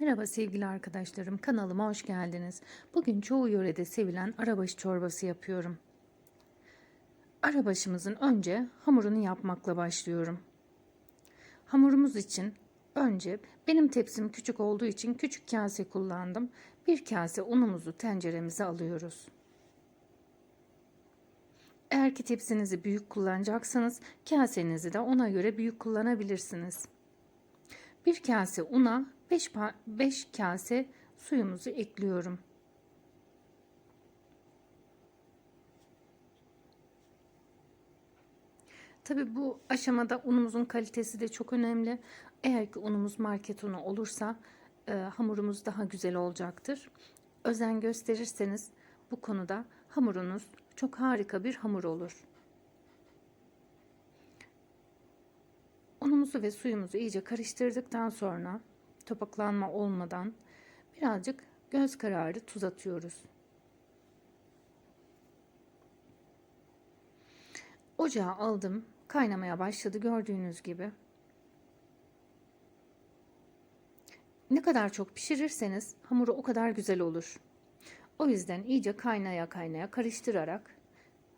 Merhaba sevgili arkadaşlarım, kanalıma hoş geldiniz. Bugün çoğu yörede sevilen arabaşı çorbası yapıyorum. Arabaşımızın önce hamurunu yapmakla başlıyorum. Hamurumuz için önce benim tepsim küçük olduğu için küçük kase kullandım. Bir kase unumuzu tenceremize alıyoruz. Eğer ki tepsinizi büyük kullanacaksanız kasenizi de ona göre büyük kullanabilirsiniz. Bir kase una 5, 5 kase suyumuzu ekliyorum. Tabi bu aşamada unumuzun kalitesi de çok önemli. Eğer ki unumuz market unu olursa e, hamurumuz daha güzel olacaktır. Özen gösterirseniz bu konuda hamurunuz çok harika bir hamur olur. Unumuzu ve suyumuzu iyice karıştırdıktan sonra topaklanma olmadan birazcık göz kararı tuz atıyoruz. Ocağa aldım. Kaynamaya başladı gördüğünüz gibi. Ne kadar çok pişirirseniz hamuru o kadar güzel olur. O yüzden iyice kaynaya kaynaya karıştırarak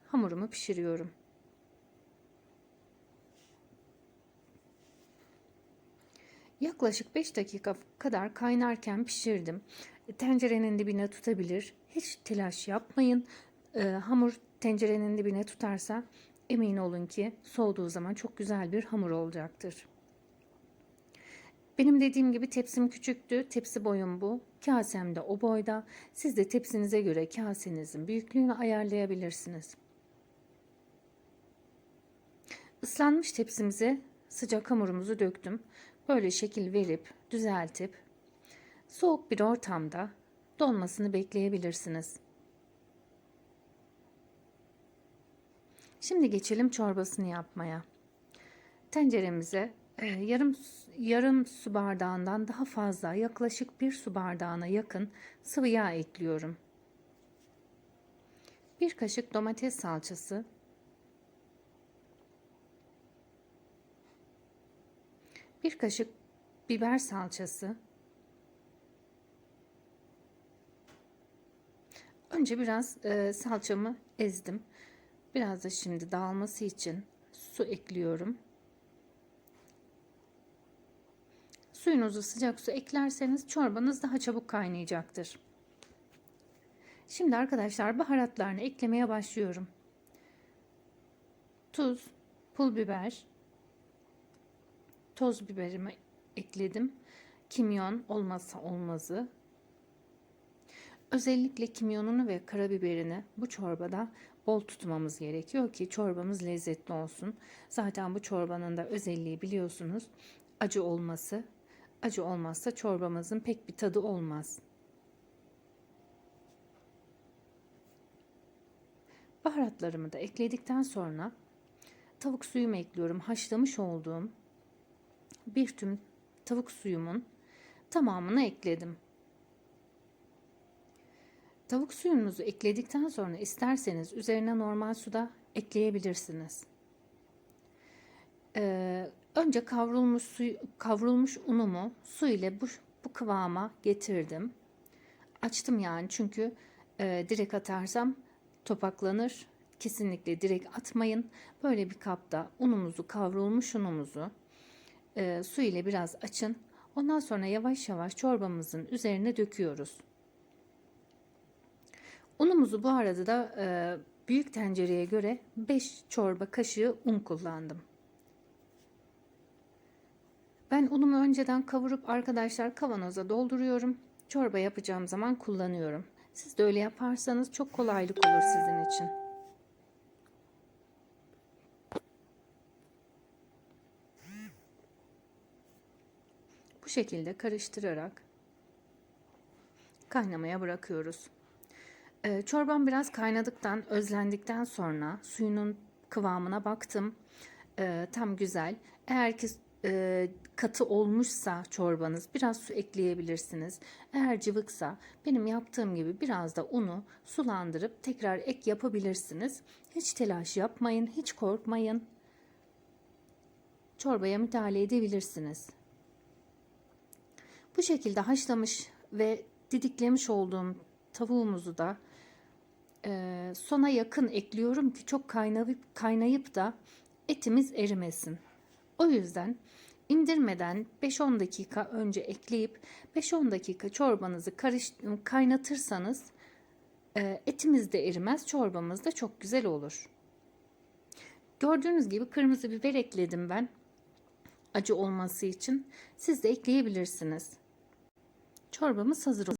hamurumu pişiriyorum. Yaklaşık 5 dakika kadar kaynarken pişirdim. Tencerenin dibine tutabilir. Hiç telaş yapmayın. Ee, hamur tencerenin dibine tutarsa emin olun ki soğuduğu zaman çok güzel bir hamur olacaktır. Benim dediğim gibi tepsim küçüktü. Tepsi boyum bu. Kasem de o boyda. Siz de tepsinize göre kasenizin büyüklüğünü ayarlayabilirsiniz. Islanmış tepsimize sıcak hamurumuzu döktüm. Böyle şekil verip düzeltip soğuk bir ortamda donmasını bekleyebilirsiniz. Şimdi geçelim çorbasını yapmaya. Tenceremize e, yarım yarım su bardağından daha fazla yaklaşık bir su bardağına yakın sıvı yağ ekliyorum. Bir kaşık domates salçası, bir kaşık biber salçası, önce biraz e, salçamı ezdim. Biraz da şimdi dağılması için su ekliyorum. Suyunuzu sıcak su eklerseniz çorbanız daha çabuk kaynayacaktır. Şimdi arkadaşlar baharatlarını eklemeye başlıyorum. Tuz, pul biber, toz biberimi ekledim. Kimyon olmazsa olmazı. Özellikle kimyonunu ve karabiberini bu çorbada bol tutmamız gerekiyor ki çorbamız lezzetli olsun. Zaten bu çorbanın da özelliği biliyorsunuz acı olması. Acı olmazsa çorbamızın pek bir tadı olmaz. Baharatlarımı da ekledikten sonra tavuk suyumu ekliyorum. Haşlamış olduğum bir tüm tavuk suyumun tamamını ekledim. Tavuk suyunuzu ekledikten sonra isterseniz üzerine normal suda ekleyebilirsiniz. Ee, önce kavrulmuş su, kavrulmuş unumu su ile bu, bu kıvama getirdim. Açtım yani çünkü e, direkt atarsam topaklanır. Kesinlikle direkt atmayın. Böyle bir kapta unumuzu kavrulmuş unumuzu e, su ile biraz açın. Ondan sonra yavaş yavaş çorbamızın üzerine döküyoruz. Unumuzu bu arada da e, büyük tencereye göre 5 çorba kaşığı un kullandım. Ben unumu önceden kavurup arkadaşlar kavanoza dolduruyorum. Çorba yapacağım zaman kullanıyorum. Siz de öyle yaparsanız çok kolaylık olur sizin için. Şekilde karıştırarak kaynamaya bırakıyoruz. Ee, çorbam biraz kaynadıktan, özlendikten sonra suyunun kıvamına baktım. Ee, tam güzel. Eğer ki e, katı olmuşsa çorbanız biraz su ekleyebilirsiniz. Eğer cıvıksa benim yaptığım gibi biraz da unu sulandırıp tekrar ek yapabilirsiniz. Hiç telaş yapmayın, hiç korkmayın. Çorbaya müdahale edebilirsiniz. Bu şekilde haşlamış ve didiklemiş olduğum tavuğumuzu da e, sona yakın ekliyorum ki çok kaynayıp, kaynayıp da etimiz erimesin. O yüzden indirmeden 5-10 dakika önce ekleyip 5-10 dakika çorbanızı karış, kaynatırsanız e, etimiz de erimez, çorbamız da çok güzel olur. Gördüğünüz gibi kırmızı biber ekledim ben acı olması için. Siz de ekleyebilirsiniz. Çorbamız hazır.